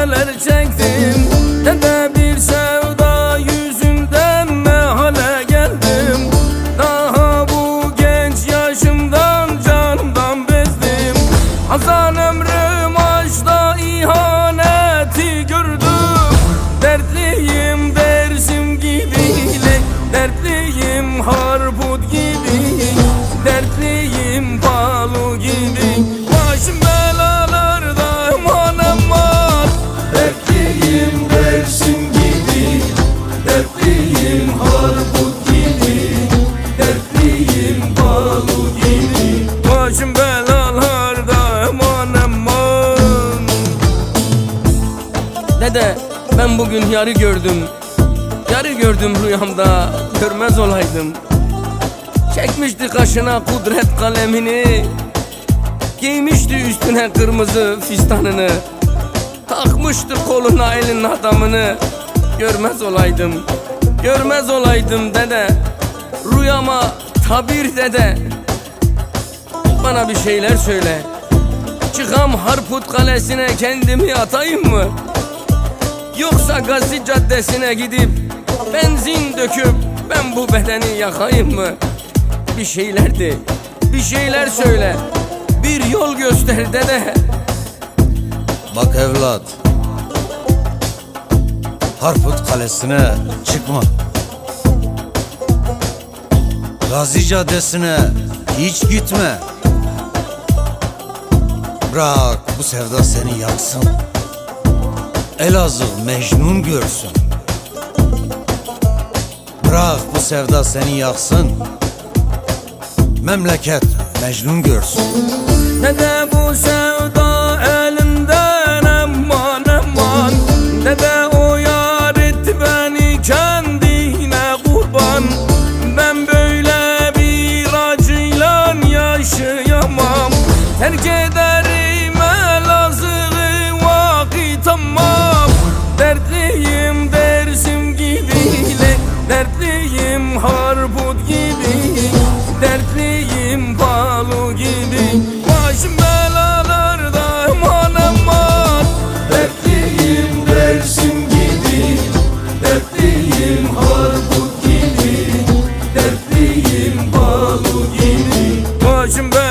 neler çektim? Neden ben bugün yarı gördüm Yarı gördüm rüyamda görmez olaydım. Çekmişti kaşına kudret kalemini Giymişti üstüne kırmızı fistanını. Takmıştı koluna elin adamını Görmez olaydım Görmez olaydım dede. Rüyama tabir dede Bana bir şeyler söyle. Çıkam Harput Kalesi'ne kendimi atayım mı? Yoksa Gazi Caddesi'ne gidip Benzin döküp ben bu bedeni yakayım mı? Bir şeyler de Bir şeyler söyle. Bir yol göster dede. Bak evlat. Harput Kalesi'ne çıkma. Gazi Caddesi'ne hiç gitme. Bırak bu sevda seni yaksın Elazığ Mecnun görsün. Bırak bu sevda seni yaksın. Memleket Mecnun görsün. Ne de bu sevda elimden aman aman. Ne de o yar etti beni kendine kurban. Ben böyle bir acıyla yaşayamam. Terk eder Başım ben